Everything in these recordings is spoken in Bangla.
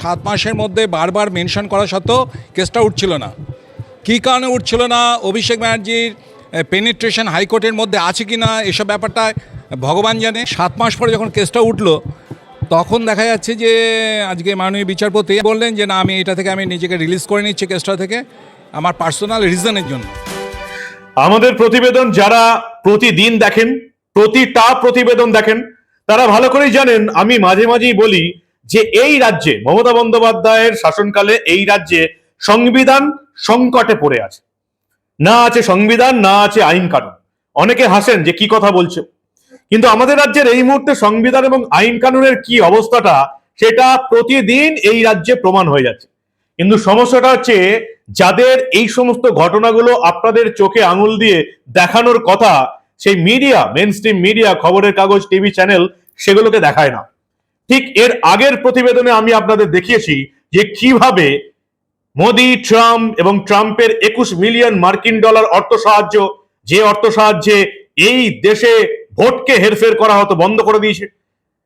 সাত মাসের মধ্যে বারবার মেনশন করা সত্ত্বেও কেসটা উঠছিল না। কী কারণে উঠছিল না? অভিষেক ব্যানার্জির পেনিট্রেশন হাইকোর্টের মধ্যে আছে কি না? এসব ব্যাপারটা ভগবান জানে। সাত মাস পরে যখন কেসটা উঠল, তখন দেখা যাচ্ছে যে, আজকে মাননীয় বিচারপতি বললেন যে, না, আমি এটা থেকে আমি নিজেকে রিলিজ করে নিচ্ছি কেসটা থেকে আমার পার্সোনাল রিজনের জন্য। আমাদের প্রতিবেদন যারা প্রতিদিন দেখেন, প্রতিটা প্রতিবেদন দেখেন, তারা ভালো করেই জানেন, আমি মাঝে মাঝেই বলি যে এই রাজ্যে মমতা বন্দ্যোপাধ্যায়ের শাসনকালে এই রাজ্যে সংবিধান সংকটে পড়ে আছে। না আছে সংবিধান, না আছে আইন কানুন। অনেকে হাসেন যে কি কথা বলছে। কিন্তু আমাদের রাজ্যের এই মুহূর্তে সংবিধান এবং আইন কানুনের কি অবস্থাটা, সেটা প্রতিদিন এই রাজ্যে প্রমাণ হয়ে যাচ্ছে। কিন্তু সমস্যাটা হচ্ছে, যাদের এই সমস্ত ঘটনাগুলো আপনাদের চোখে আঙুল দিয়ে দেখানোর কথা, সেই মিডিয়া মেন মিডিয়া খবরের কাগজ, টিভি চ্যানেল, সেগুলোকে দেখায় না। ঠিক এর আগের প্রতিবেদনে আমি আপনাদের দেখিয়েছি যে কীভাবে মোদি, ট্রাম্প এবং ট্রাম্পের একুশ মিলিয়ন মার্কিন ডলার অর্থ সাহায্য, যে অর্থ সাহায্যে এই দেশে ভোটকে হেরফের করা হতো, বন্ধ করে দিয়েছে।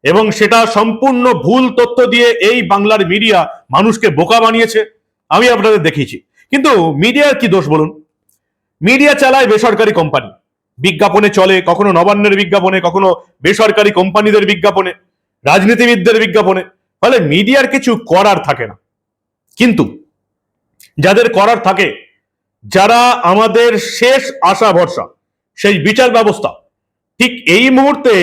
এবং সেটা সম্পূর্ণ ভুল তথ্য দিয়ে এই বাংলার মিডিয়া মানুষকে বোকা বানিয়েছে, আমি আপনাদের দেখিয়েছি। কিন্তু মিডিয়ার কি দোষ বলুন? মিডিয়া চালায় বেসরকারি কোম্পানি। বিজ্ঞাপনে চলে, কখনো নবান্নের বিজ্ঞাপনে, কখনো বেসরকারি কোম্পানিদের বিজ্ঞাপনে। রাজনীতিবিদদের বিজ্ঞাপনে, ফলে মিডিয়ার কিছু করার থাকে না। কিন্তু যাদের করার থাকে, যারা আমাদের শেষ আশা ভরসা, সেই বিচার ব্যবস্থা, ঠিক এই মুহূর্তে,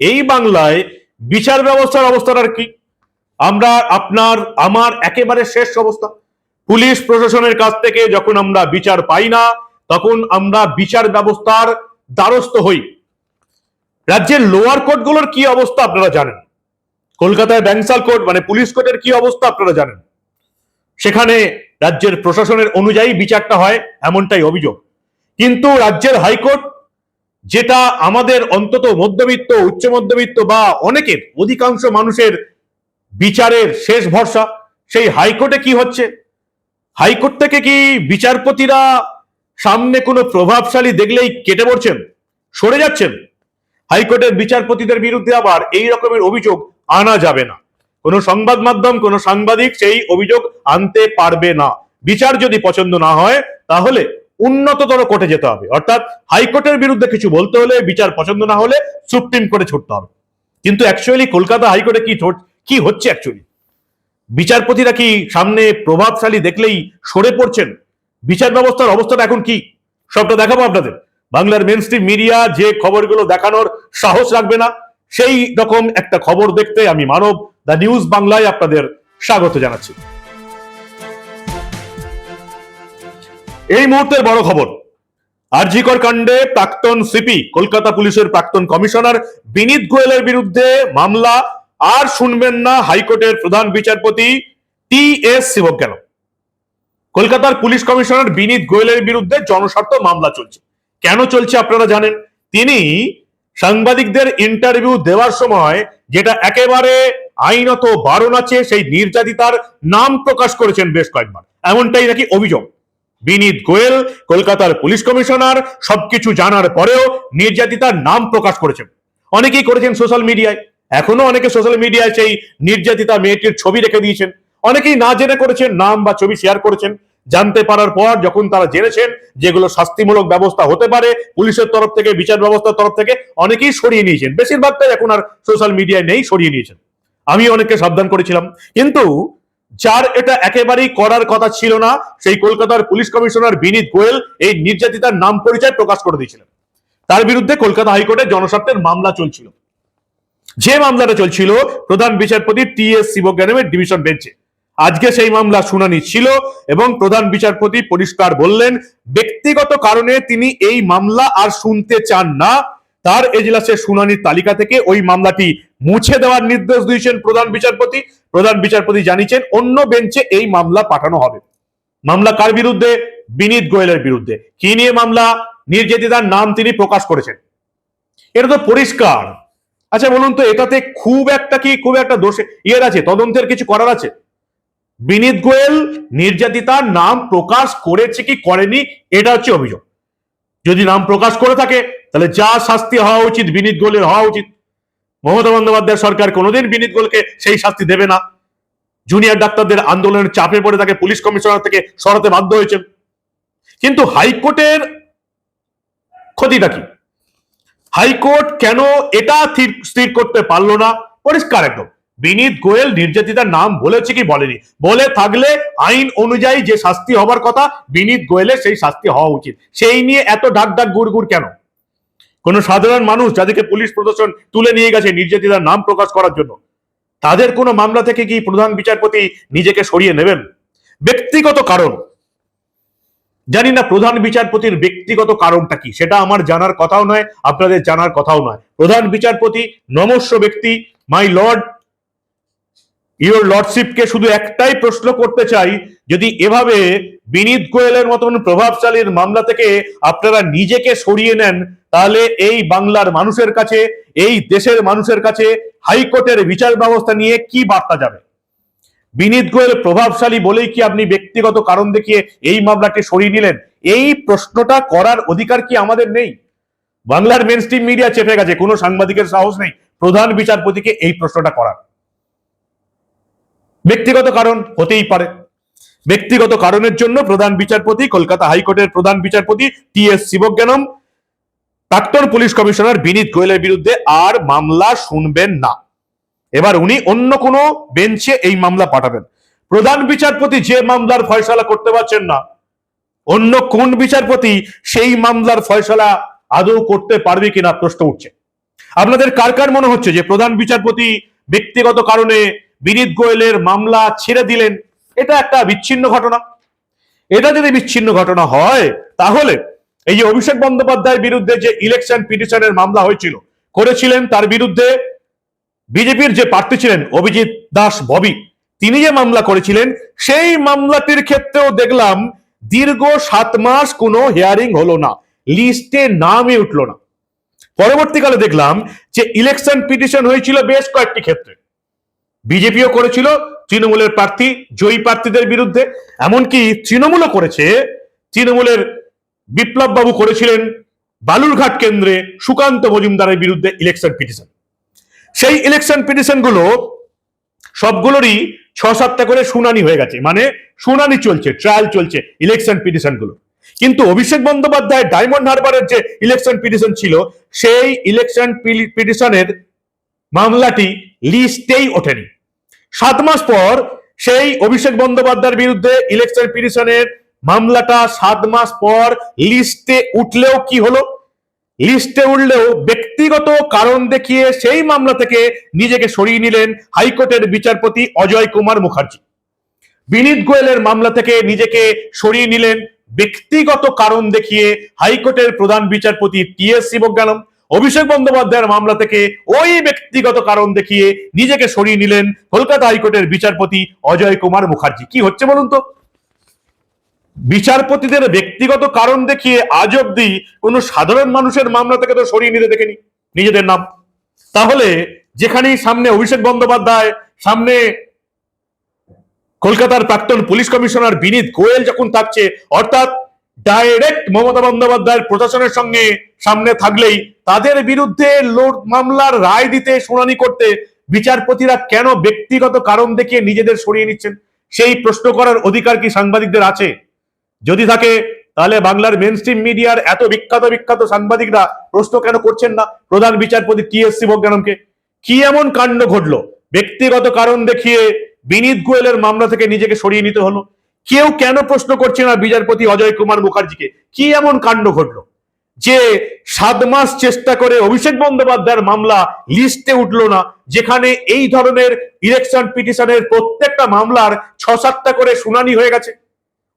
এই বাংলায় বিচার ব্যবস্থার অবস্থাটার কি? আমরা আপনার, আমার একেবারে শেষ অবস্থা। পুলিশ প্রশাসনের কাছ থেকে যখন আমরা বিচার পাই না, তখন আমরা বিচার ব্যবস্থার দ্বারস্থ হই। রাজ্যের লোয়ার কোর্টগুলোর কি অবস্থা আপনারা জানেন? কলকাতায় ব্যাংসাল কোর্ট মানে পুলিশ কোর্টের কি অবস্থা আপনারা জানেন? সেখানে রাজ্যের প্রশাসনের অনুযায়ী বিচারটা হয় এমনটাই অভিযোগ। কিন্তু রাজ্যের হাইকোর্ট, যেটা আমাদের অন্তত মধ্যবিত্ত, উচ্চ মধ্যবিত্ত বা অনেকের, অধিকাংশ মানুষের বিচারের শেষ ভরসা, সেই হাইকোর্টে কি হচ্ছে? হাইকোর্ট থেকে কি বিচারপতিরা সামনে কোনো প্রভাবশালী দেখলেই কেটে পড়ছেন? সরে যাচ্ছেন? হাইকোর্টের বিচারপতিদের বিরুদ্ধে আবার এই রকমের অভিযোগ আনা যাবে না। কোনো সংবাদ মাধ্যম, কোনো সাংবাদিক সেই অভিযোগ আনতে পারবে না। বিচার যদি পছন্দ না হয়, তাহলে উন্নততর কোর্টে যেতে হবে। অর্থাৎ হাইকোর্টের বিরুদ্ধে কিছু বলতে হলে, বিচার পছন্দ না হলে সুপ্রিম কোর্টে ছুটতে হবে। কিন্তু অ্যাকচুয়ালি কলকাতা হাইকোর্টে কি কি হচ্ছে অ্যাকচুয়ালি বিচারপতিরা কি সামনে প্রভাবশালী দেখলেই সরে পড়ছেন? বিচার ব্যবস্থার অবস্থাটা এখন কি? সবটা দেখাবো আপনাদের। বাংলার মেন মিডিয়া যে খবরগুলো দেখানোর সাহস রাখবে না। সেই রকম একটা খবর দেখতে আমি মানব দ্য নিউজ বাংলায় আপনাদের স্বাগত জানাচ্ছি। এই মুহূর্তের বড় খবর আরজিকর কাণ্ডে প্রাক্তন সিপি কলকাতা পুলিশের প্রাক্তন কমিশনার বিনীত গোয়েলের বিরুদ্ধে মামলা, আর শুনবেন না হাইকোর্টের প্রধান বিচারপতি টি এস শিবজ্ঞান কলকাতার পুলিশ কমিশনার বিনীত গোয়েলের বিরুদ্ধে জনস্বার্থ মামলা চলছে। কেন চলছে আপনারা জানেন? তিনি সাংবাদিকদের ইন্টারভিউ দেওয়ার সময় যেটা একেবারে আইনত বারণ আছে, সেই নির্যাতিতার নাম প্রকাশ করেছেন বেশ কয়েকবার। এমনটাই নাকি অভিযোগ? বিনীত গোয়েল, কলকাতার পুলিশ কমিশনার, সবকিছু জানার পরেও নির্যাতিতার নাম প্রকাশ করেছেন। অনেকেই করেছেন সোশ্যাল মিডিয়ায় এখনও অনেকে সোশ্যাল মিডিয়ায় সেই নির্যাতিতা মেয়েটির ছবি রেখে দিয়েছেন। অনেকেই না জেনে করেছেন, নাম বা ছবি শেয়ার করেছেন। জানতে পারার পর যখন তারা জেনেছেন যেগুলো শাস্তিমূলক ব্যবস্থা হতে পারে, পুলিশের তরফ থেকে, বিচার ব্যবস্থার তরফ থেকে অনেকেই সরিয়ে নিয়েছেন। বেশিরভাগটাই এখন আর সোশ্যাল মিডিয়ায় নেই, সরিয়ে নিয়েছেন। আমি অনেককে সাবধান করেছিলাম। কিন্তু যার এটা একেবারেই করার কথা ছিল না, সেই কলকাতার পুলিশ কমিশনার বিনীত গোয়েল এই নির্যাতিতার নাম পরিচয় প্রকাশ করে দিয়েছিলেন। তার বিরুদ্ধে কলকাতা হাইকোর্টে জনস্বার্থের মামলা চলছিল। যে মামলাটা চলছিল, প্রধান বিচারপতি টি এস শিবজ্ঞানের ডিভিশন বেঞ্চে। আজকে সেই মামলা শুনানি ছিল এবং প্রধান বিচারপতি পরিষ্কার বললেন, ব্যক্তিগত কারণে তিনি এই মামলা আর শুনতে চান না। তার এজলাসের শুনানির তালিকা থেকে ওই মামলাটি মুছে দেওয়ার নির্দেশ দিয়েছেন প্রধান বিচারপতি। প্রধান বিচারপতি জানিয়েছেন, অন্য বেঞ্চে এই মামলা পাঠানো হবে। মামলা কার বিরুদ্ধে? বিনীত গোয়েলের বিরুদ্ধে। কি নিয়ে মামলা? নির্যাতিতার নাম তিনি প্রকাশ করেছেন। এটা তো পরিষ্কার। আচ্ছা বলুন তো, এটাতে খুব একটা কি, খুব একটা দোষে ইয়ের আছে? তদন্তের কিছু করার আছে? বিনীত গোয়েল নির্যাতিতার নাম প্রকাশ করেছে কি করেনি, এটা হচ্ছে অভিযোগ। যদি নাম প্রকাশ করে থাকে, তাহলে যা শাস্তি হওয়া উচিত বিনীত গোয়েলের হওয়া উচিত। মমতা বন্দ্যোপাধ্যায় সরকার কোনোদিন বিনীত গোলকে সেই শাস্তি দেবে না। জুনিয়র ডাক্তারদের আন্দোলনের চাপে পড়ে তাকে পুলিশ কমিশনার থেকে সরাতে বাধ্য হয়েছেন। কিন্তু হাইকোর্টের ক্ষতিটা কি? হাইকোর্ট কেন এটা স্থির করতে পারল না? পরিষ্কার একদম। বিনীত গোয়েল নির্যাতিতার নাম বলেছে কি বলেনি। বলে থাকলে আইন অনুযায়ী যে শাস্তি হবার কথা বিনীত গোয়েলের সেই শাস্তি হওয়া উচিত। সেই নিয়ে এত ডাক ডাক গুড় গুড় কেন? কোন সাধারণ মানুষ যাদেরকে পুলিশ প্রদর্শন তুলে নিয়ে গেছে নির্যাতিতার নাম প্রকাশ করার জন্য, তাদের কোনো মামলা থেকে কি প্রধান বিচারপতি নিজেকে সরিয়ে নেবেন? ব্যক্তিগত কারণ। জানি না প্রধান বিচারপতির ব্যক্তিগত কারণটা কি, সেটা আমার জানার কথাও নয়, আপনাদের জানার কথাও নয়। প্রধান বিচারপতি নমস্য ব্যক্তি, মাই লর্ড ইউর লর্ডশিপকে শুধু একটাই প্রশ্ন করতে চাই, যদি এভাবে বিনীত গোয়েলের মতন প্রভাবশালীর মামলা থেকে আপনারা নিজেকে সরিয়ে নেন, তাহলে এই বাংলার মানুষের কাছে, এই দেশের মানুষের কাছে হাইকোর্টের বিচার ব্যবস্থা নিয়ে কি বার্তা যাবে? বিনীত গোয়েল প্রভাবশালী বলেই কি আপনি ব্যক্তিগত কারণ দেখিয়ে এই মামলাটি সরিয়ে নিলেন? এই প্রশ্নটা করার অধিকার কি আমাদের নেই? বাংলার মেন মিডিয়া চেপে গেছে, কোনো সাংবাদিকের সাহস নেই। প্রধান বিচারপতিকে এই প্রশ্নটা করার। ব্যক্তিগত কারণ হতেই পারে। ব্যক্তিগত কারণের জন্য প্রধান বিচারপতি, কলকাতা হাইকোর্টের প্রধান বিচারপতি টি এস শিবজ্ঞানম, প্রাক্তন পুলিশ কমিশনার বিনীত গোয়েলের বিরুদ্ধে আর মামলা শুনবেন না। এবার উনি অন্য কোনো বেঞ্চে এই মামলা পাঠাবেন। প্রধান বিচারপতি যে মামলার ফয়সালা করতে পারছেন না, অন্য কোন বিচারপতি সেই মামলার ফয়সালা আদৌ করতে পারবে কিনা প্রশ্ন উঠছে। আপনাদের কার কার মনে হচ্ছে যে প্রধান বিচারপতি ব্যক্তিগত কারণে বিনীত গোয়েলের মামলা ছেড়ে দিলেন। এটা একটা বিচ্ছিন্ন ঘটনা। এটা যদি বিচ্ছিন্ন ঘটনা হয়, তাহলে এই যে অভিষেক বন্দ্যোপাধ্যায়ের বিরুদ্ধে যে ইলেকশন পিটিশনের মামলা হয়েছিল, করেছিলেন তার বিরুদ্ধে বিজেপির যে প্রার্থী ছিলেন অভিজিৎ দাস ববি, তিনি যে মামলা করেছিলেন, সেই মামলাটির ক্ষেত্রেও দেখলাম দীর্ঘ সাত মাস কোনো হিয়ারিং হলো না। লিস্টে নামই উঠল না। পরবর্তীকালে দেখলাম যে ইলেকশন পিটিশন হয়েছিল বেশ কয়েকটি ক্ষেত্রে। বিজেপিও করেছিল, তৃণমূলের প্রার্থী, জয়ী প্রার্থীদের বিরুদ্ধে। এমনকি তৃণমূলও করেছে। তৃণমূলের বিপ্লব বাবু করেছিলেন বালুরঘাট কেন্দ্রে সুকান্ত মজুমদারের বিরুদ্ধে ইলেকশন পিটিশন সেই ইলেকশন পিটিশনগুলো সবগুলোরই ছ সাতটা করে শুনানি হয়ে গেছে। মানে শুনানি চলছে ট্রায়াল চলছে ইলেকশন পিটিশনগুলো কিন্তু অভিষেক বন্দ্যোপাধ্যায় ডায়মন্ড হারবারের যে ইলেকশন পিটিশন ছিল, সেই ইলেকশন পিটিশনের মামলাটি লিস্টেই ওঠেনি। সাত মাস পর সেই অভিষেক বন্দ্যোপাধ্যায়ের বিরুদ্ধে ইলেকশন পিটিশনের মামলাটা সাত মাস পর লিস্টে উঠলেও কি হলো? লিস্টে উঠলেও ব্যক্তিগত কারণ দেখিয়ে সেই মামলা থেকে নিজেকে সরিয়ে নিলেন হাইকোর্টের বিচারপতি অজয় কুমার মুখার্জি। বিনীত গোয়েলের মামলা থেকে নিজেকে সরিয়ে নিলেন ব্যক্তিগত কারণ দেখিয়ে হাইকোর্টের প্রধান বিচারপতি টি এস শিবজ্ঞানম। অভিষেক বন্দ্যোপাধ্যায়ের মামলা থেকে ওই ব্যক্তিগত কারণ দেখিয়ে নিজেকে সরিয়ে নিলেন কলকাতা হাইকোর্টের বিচারপতি অজয় কুমার মুখার্জি। কি হচ্ছে বলুন তো? বিচারপতিদের ব্যক্তিগত কারণ দেখিয়ে আজ অব্দি কোনো সাধারণ মানুষের মামলা থেকে তো সরিয়ে নিতে দেখেনি নিজেদের নাম। তাহলে যেখানেই সামনে অভিষেক বন্দ্যোপাধ্যায়, সামনে কলকাতার প্রাক্তন পুলিশ কমিশনার বিনীত গোয়েল যখন থাকছে, অর্থাৎ ডাইরেক্ট মমতা বন্দ্যোপাধ্যায়ের প্রশাসনের সঙ্গে সামনে থাকলেই তাদের বিরুদ্ধে লোড মামলার রায় দিতে শুনানি করতে বিচারপতিরা কেন ব্যক্তিগত কারণ দেখিয়ে নিজেদের সরিয়ে নিচ্ছেন? সেই প্রশ্ন করার অধিকার কি সাংবাদিকদের আছে? যদি থাকে, তাহলে বাংলার মেন স্ট্রিম মিডিয়ার এত বিখ্যাত বিখ্যাত সাংবাদিকরা প্রশ্ন কেন করছেন না? প্রধান বিচারপতি টি এস শিবজ্ঞানমকে কি এমন কাণ্ড ঘটলো? ব্যক্তিগত কারণ দেখিয়ে বিনীত গোয়েলের মামলা থেকে নিজেকে সরিয়ে নিতে হলো। কেউ কেন প্রশ্ন করছে না বিচারপতি অজয় কুমার মুখার্জিকে? কি এমন কাণ্ড ঘটলো? যে সাত মাস চেষ্টা করে অভিষেক বন্দ্যোপাধ্যায়ের মামলা লিস্টে উঠল না, যেখানে এই ধরনের ইলেকশন পিটিশনের প্রত্যেকটা মামলার ছ সাতটা করে শুনানি হয়ে গেছে।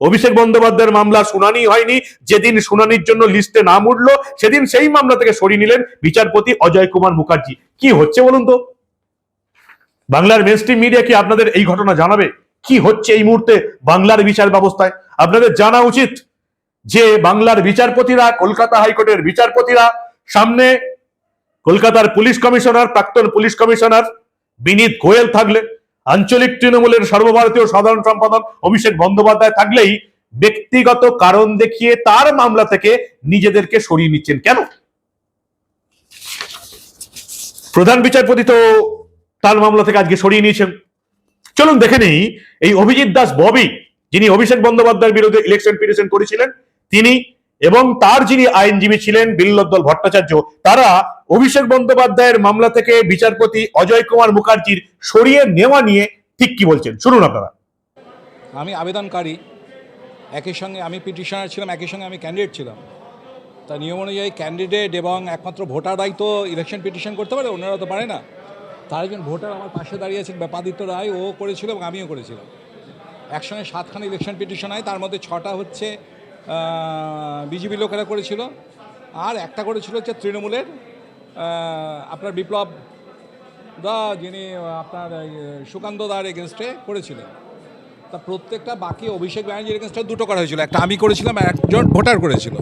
অভিষেক বন্দ্যোপাধ্যায়ের মামলা শুনানি হয়নি, যেদিন শুনানির জন্য লিস্টে নাম উঠল, সেদিন সেই মামলা থেকে সরিয়ে নিলেন বিচারপতি অজয় কুমার মুখার্জি। কি হচ্ছে বলুন তো? বাংলার মেনস্ট্রিম মিডিয়া কি আপনাদের এই ঘটনা জানাবে? কি হচ্ছে এই মুহূর্তে বাংলার বিচার ব্যবস্থায়? আপনাদের জানা উচিত যে বাংলার বিচারপতিরা, কলকাতা হাইকোর্টের বিচারপতিরা, সামনে কলকাতার পুলিশ কমিশনার, প্রাক্তন পুলিশ কমিশনার বিনীত গোয়েল থাকলে, আঞ্চলিক তৃণমূলের সর্বভারতীয় সাধারণ সম্পাদক অভিষেক বন্দ্যোপাধ্যায় থাকলেই ব্যক্তিগত কারণ দেখিয়ে তার মামলা থেকে নিজেদেরকে সরিয়ে নিচ্ছেন কেন? প্রধান বিচারপতি তো তার মামলা থেকে আজকে সরিয়ে নিয়েছেন। চলুন দেখে নেই, এই অভিজিৎ দাস ববি, যিনি অভিষেক বন্দ্যোপাধ্যায়ের বিরুদ্ধে ইলেকশন পিটিশন করেছিলেন, তিনি এবং তার যিনি আইনজীবী ছিলেন বিল্লোদ্দল ভট্টাচার্য, তারা অভিষেক বন্দ্যোপাধ্যায়ের মামলা থেকে বিচারপতি অজয় কুমার মুখার্জির সরিয়ে নেওয়া নিয়ে ঠিক কি বলছেন? শুনুন আপনারা। আমি আবেদনকারী, একই সঙ্গে আমি পিটিশনার ছিলাম, একই সঙ্গে আমি ক্যান্ডিডেট ছিলাম। তা নিয়ম অনুযায়ী ক্যান্ডিডেট এবং একমাত্র ভোটাররাই তো ইলেকশন পিটিশন করতে পারে, অন্যরা তো পারে না। তার একজন ভোটার আমার পাশে দাঁড়িয়েছেন ব্যাপাদিত্য রায়, ও করেছিল এবং আমিও করেছিলাম। একসঙ্গে সাতখানা ইলেকশন পিটিশন হয়, তার মধ্যে ছটা হচ্ছে বিজেপি লোকেরা করেছিল, আর একটা করেছিল হচ্ছে তৃণমূলের আপনার বিপ্লব দা, যিনি আপনার সুকান্ত দার এগেনস্টে করেছিলেন। তা প্রত্যেকটা বাকি অভিষেক ব্যানার্জির এগেনস্টে দুটো করা হয়েছিল, একটা আমি করেছিলাম একজন ভোটার করেছিল।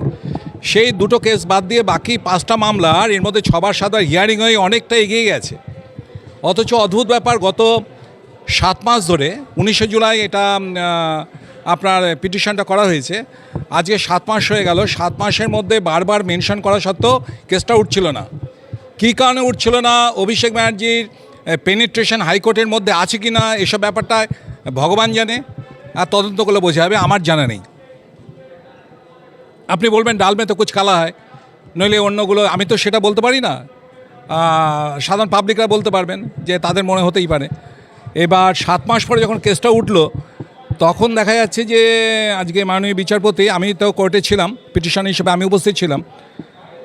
সেই দুটো কেস বাদ দিয়ে বাকি পাঁচটা মামলা আর এর মধ্যে ছবার সাত হিয়ারিং হয়ে অনেকটা এগিয়ে গেছে। অথচ অদ্ভুত ব্যাপার, গত সাত মাস ধরে, উনিশে জুলাই এটা আপনার পিটিশনটা করা হয়েছে। আজকে সাত মাস হয়ে গেল, সাত মাসের মধ্যে বারবার মেনশন করা সত্ত্বেও কেসটা উঠছিল না। কী কারণে উঠছিল না? অভিষেক ব্যানার্জির পেনিট্রেশন হাইকোর্টের মধ্যে আছে কি না? এসব ব্যাপারটা ভগবান জানে, আর তদন্ত করলে বোঝা যাবে, আমার জানা নেই। আপনি বলবেন ডালমে তো কুচ কালা হয়, নইলে অন্যগুলো, আমি তো সেটা বলতে পারি না। সাধারণ পাবলিকরা বলতে পারবেন যে তাদের মনে হতেই পারে। এবার সাত মাস পরে যখন কেসটা উঠল, তখন দেখা যাচ্ছে যে আজকে মাননীয় বিচারপতি, আমি তো কোর্টে ছিলাম পিটিশন হিসেবে আমি উপস্থিত ছিলাম।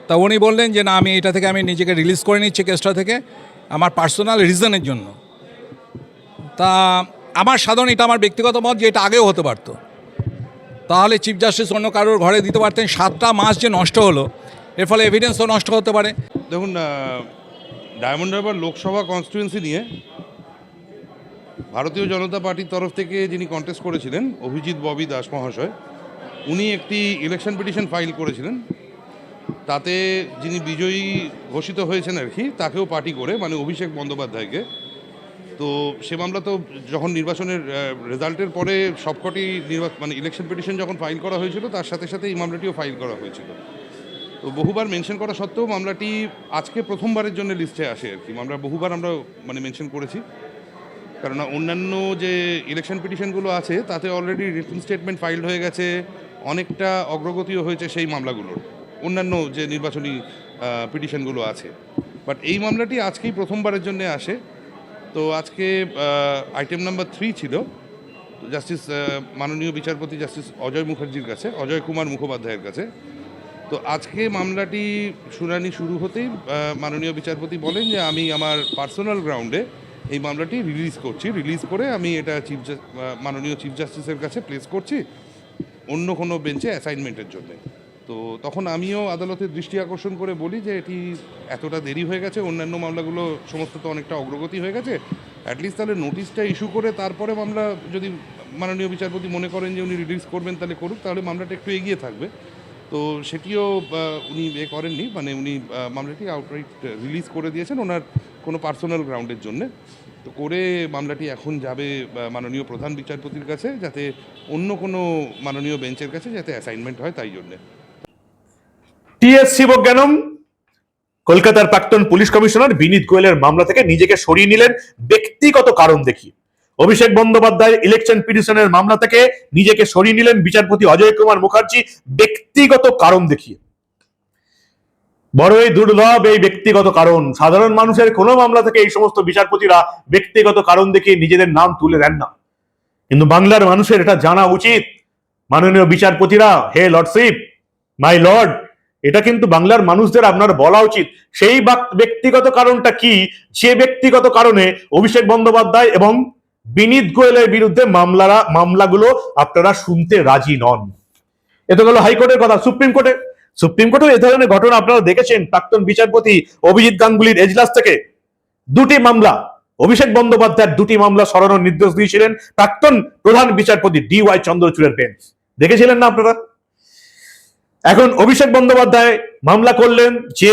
তা উনি বললেন যে, না, আমি এটা থেকে আমি নিজেকে রিলিজ করে নিচ্ছি কেসটা থেকে আমার পার্সোনাল রিজনের জন্য। তা আমার সাধারণ এটা আমার ব্যক্তিগত মত যে এটা আগেও হতে পারতো। তাহলে চিফ জাস্টিস অন্য কারোর ঘরে দিতে পারতেন, সাতটা মাস যে নষ্ট হলো, এর ফলে এভিডেন্সও নষ্ট হতে পারে। দেখুন ডায়মন্ড হারবার লোকসভা কনস্টিটুয়েন্সি নিয়ে ভারতীয় জনতা পার্টির তরফ থেকে যিনি কন্টেস্ট করেছিলেন, অভিজিৎ ববি দাস মহাশয়, উনি একটি ইলেকশন পিটিশন ফাইল করেছিলেন। তাতে যিনি বিজয়ী ঘোষিত হয়েছেন আর কি, তাকেও পার্টি করে মানে অভিষেক বন্দ্যোপাধ্যায়কে। তো সে মামলা তো যখন নির্বাচনের রেজাল্টের পরে সবকটি নির্বাচন মানে ইলেকশন পিটিশন যখন ফাইল করা হয়েছিল, তার সাথে সাথে এই মামলাটিও ফাইল করা হয়েছিল। তো বহুবার মেনশন করা সত্ত্বেও মামলাটি আজকে প্রথমবারের জন্য লিস্টে আসে আর কি। আমরা বহুবার আমরা মানে মেনশন করেছি। কারণ অন্যান্য যে ইলেকশন পিটিশনগুলো আছে, তাতে অলরেডি রিটার্ন স্টেটমেন্ট ফাইল হয়ে গেছে, অনেকটা অগ্রগতিও হয়েছে সেই মামলাগুলোর। অন্যান্য যে নির্বাচনী পিটিশনগুলো আছে। বাট এই মামলাটি আজকেই প্রথমবারের জন্য আসে। তো আজকে আইটেম নাম্বার থ্রি ছিল। জাস্টিস মাননীয় বিচারপতি জাস্টিস অজয় মুখার্জির কাছে, অজয় কুমার মুখোপাধ্যায়ের কাছে। তো আজকে মামলাটি শুনানি শুরু হতেই মাননীয় বিচারপতি বলেন যে আমি আমার পার্সোনাল গ্রাউন্ডে এই মামলাটি রিলিজ করছি। রিলিজ করে আমি এটা চিফ মাননীয় চিফ জাস্টিসের কাছে প্লেস করছি অন্য কোনো বেঞ্চে অ্যাসাইনমেন্টের জন্য। তো তখন আমিও আদালতের দৃষ্টি আকর্ষণ করে বলি যে এটি এতটা দেরি হয়ে গেছে, অন্যান্য মামলাগুলো সমস্ত তো অনেকটা অগ্রগতি হয়ে গেছে। অ্যাটলিস্ট তাহলে নোটিশটা ইস্যু করে তারপরে মামলা যদি মাননীয় বিচারপতি মনে করেন যে উনি রিলিজ করবেন তাহলে করুক, তাহলে মামলাটা একটু এগিয়ে থাকবে। তো সেটিও উনি এ করেননি। মানে উনি মামলাটি আউটরাইট রিলিজ করে দিয়েছেন ওনার কোনো পার্সোনাল গ্রাউন্ডের জন্যে। তো করে মামলাটি এখন যাবে মাননীয় প্রধান বিচারপতির কাছে যাতে অন্য কোনো মাননীয় বেঞ্চের কাছে যাতে অ্যাসাইনমেন্ট হয় তাই জন্যে। টিএস শিবজ্ঞানম কলকাতার প্রাক্তন পুলিশ কমিশনার বিনীত গোয়েলের মামলা থেকে নিজেকে সরিয়ে নিলেন ব্যক্তিগত কারণ দেখিয়ে। অভিষেক বন্দ্যোপাধ্যায় ইলেকশন পিটিশনের মামলা থেকে নিজেকে সরিয়ে নিলেন বিচারপতি অজয় কুমার মুখার্জি ব্যক্তিগত কারণ দেখিয়ে। বড়ই দুর্লভ এই ব্যক্তিগত কারণ। সাধারণ মানুষের কোনো মামলা থেকে এই সমস্ত বিচারপতিরা ব্যক্তিগত কারণ দেখিয়ে নিজেদের নাম তুলে দেন না। কিন্তু বাংলার মানুষের এটা জানা উচিত। মাননীয় বিচারপতিরা, হে লর্ডশিপ মাই লর্ড এটা কিন্তু বাংলার মানুষদের আপনার বলা উচিত। সেই ব্যক্তিগত কারণটা কি? যে ব্যক্তিগত কারণে অভিষেক বন্দ্যোপাধ্যায় এবং বিনীত গোয়েলের বিরুদ্ধে মামলারা, মামলাগুলো আপনারা শুনতে রাজি নন। এ তো গেল হাইকোর্টের কথা, সুপ্রিম কোর্টে। সুপ্রিম কোর্টেও এ ধরনের ঘটনা আপনারা দেখেছেন, প্রাক্তন বিচারপতি অভিজিৎ গাঙ্গুলির এজলাস থেকে। দুটি মামলা, অভিষেক বন্দ্যোপাধ্যায়ের দুটি মামলা সরানোর নির্দেশ দিয়েছিলেন প্রাক্তন প্রধান বিচারপতি ডি ওয়াই চন্দ্রচূড়ের বেঞ্চ দেখেছিলেন না আপনারা? এখন অভিষেক বন্দ্যোপাধ্যায় মামলা করলেন, যে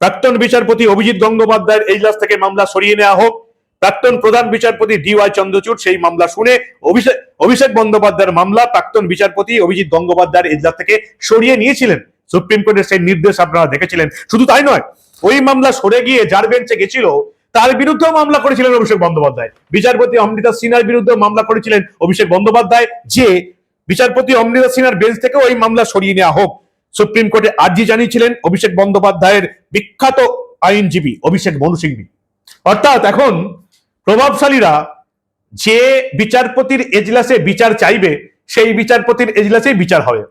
প্রাক্তন বিচারপতি অভিজিৎ গঙ্গোপাধ্যায়ের এজলাস থেকে মামলা সরিয়ে নেওয়া হোক প্রাক্তন প্রধান বিচারপতি ডি ওয়াই চন্দ্রচূড় সেই মামলা শুনে অভিষেক অভিষেক বন্দ্যোপাধ্যায়ের মামলা প্রাক্তন বিচারপতি অভিজিৎ গঙ্গোপাধ্যায়ের এজলাস থেকে সরিয়ে নিয়েছিলেন। সুপ্রিম কোর্টের সেই নির্দেশ আপনারা দেখেছিলেন। শুধু তাই নয়, ওই মামলা সরে গিয়ে যার বেঞ্চে গেছিল, তার বিরুদ্ধেও মামলা করেছিলেন অভিষেক বন্দ্যোপাধ্যায়। বিচারপতি অমৃতা সিনহার বিরুদ্ধেও মামলা করেছিলেন অভিষেক বন্দ্যোপাধ্যায়, যে বিচারপতি অমৃতা সিনহার বেঞ্চ থেকে ওই মামলা সরিয়ে নেওয়া হোক। সুপ্রিম কোর্টে আর্জি জানিয়েছিলেন অভিষেক বন্দ্যোপাধ্যায়ের বিখ্যাত আইনজীবী অভিষেক মনু অর্থাৎ এখন প্রভাবশালীরা যে বিচারপতির এজলাসে বিচার চাইবে, সেই বিচারপতির এজলাসেই বিচার হবে।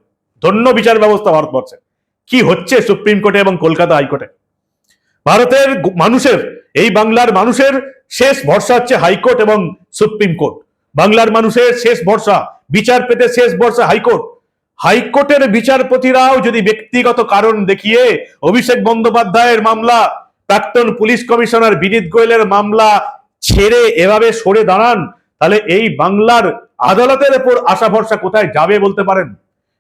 ধন্য বিচার ব্যবস্থা ভারতবর্ষে। কি হচ্ছে সুপ্রিম কোর্টে এবং কলকাতা হাইকোর্টে? ভারতের মানুষের, এই বাংলার মানুষের শেষ ভরসা হচ্ছে হাইকোর্ট এবং সুপ্রিম কোর্ট। বাংলার মানুষের শেষ ভরসা, বিচার পেতে শেষ ভরসা হাইকোর্ট। হাইকোর্টের বিচারপতিরাও যদি ব্যক্তিগত কারণ দেখিয়ে অভিষেক বন্দ্যোপাধ্যায়ের মামলা, প্রাক্তন পুলিশ কমিশনার বিনীত গোয়েলের মামলা ছেড়ে এভাবে সরে দাঁড়ান, তাহলে এই বাংলার আদালতের উপর আশা ভরসা কোথায় যাবে বলতে পারেন?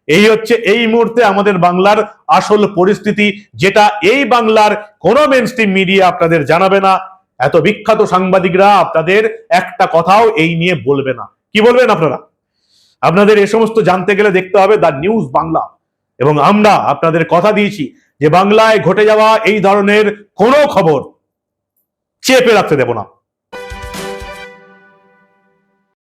এই হচ্ছে এই মুহূর্তে আমাদের বাংলার আসল পরিস্থিতি, যেটা এই বাংলার কোনো মেন মিডিয়া আপনাদের জানাবে না। এত বিখ্যাত সাংবাদিকরা আপনাদের একটা কথাও এই নিয়ে বলবে না। কি বলবেন আপনারা? আপনাদের এ সমস্ত জানতে গেলে দেখতে হবে দ্য নিউজ বাংলা। এবং আমরা আপনাদের কথা দিয়েছি যে বাংলায় ঘটে যাওয়া এই ধরনের কোনো খবর চেপে রাখতে দেব না।